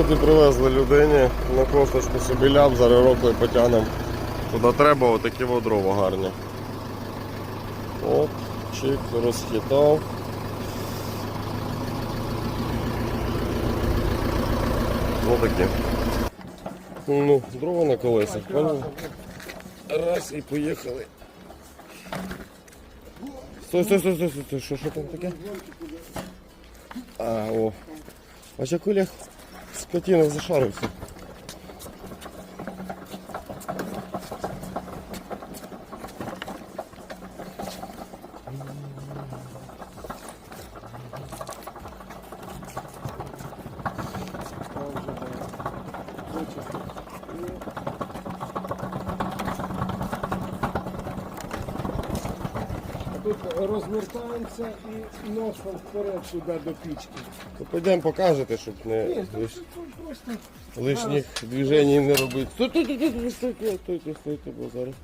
От і привезли людині на косточку собі ляп, зараз рокою потягнемо куди треба, отакі от дрова гарні. От, чик, розхитав. Ось такі. Ну, дрова на колесах, понял? Раз і поїхали. Стой, стой, стой, стой, стой, що, що там таке? А, о. А як Олег Скотина зашарився. Thank you. Тут розвертаємося і носом вперед сюди до пічки. То пойдемо покажете, щоб не Ні, лиш, тут просто лишніх движень не робити. Стойте, стойте, стойте, стойте, стойте, стойте, бо зараз.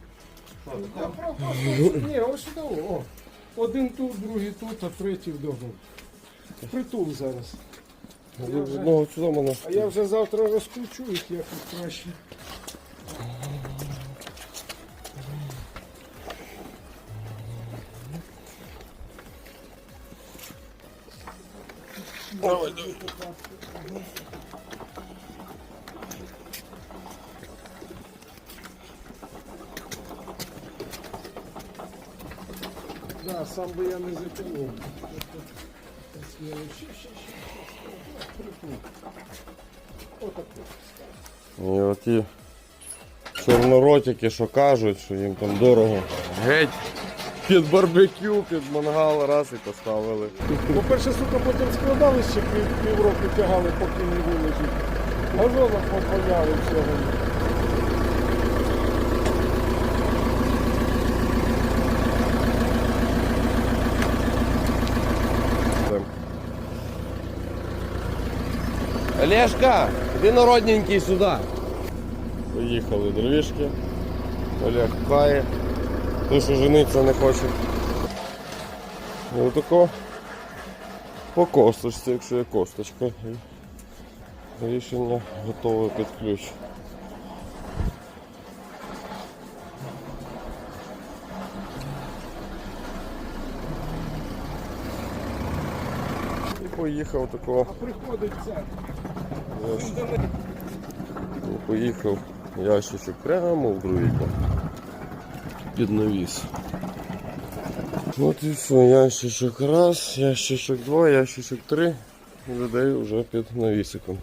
Я про- просто- Ні, ось сюди. О. Один тут, другий тут, а третій вдогон. Притул зараз. Одного сюди мене. А я вже завтра розкручу їх якось краще. Давай, давай. Да, сам би я не ще. Притул. Отако. І оті чорноротики, що кажуть, що їм там дорого. Геть. Під барбекю, під мангал раз і поставили. По-перше, сука, потім складали ще пів, півроку тягали, поки не вилежить. Газоном попаляли всього. Олежка, іди народненький сюди. Поїхали дровішки. Олег пхає. Той, що жениться не хоче. І отако по косточці, якщо є косточка. Рішення готове під ключ. І поїхав такого. А приходить ця. Поїхав ящичок прямо в дровітня. Під навіс. От і все, ящичок раз, ящичок два, ящичок три. задаю вже під навісиком.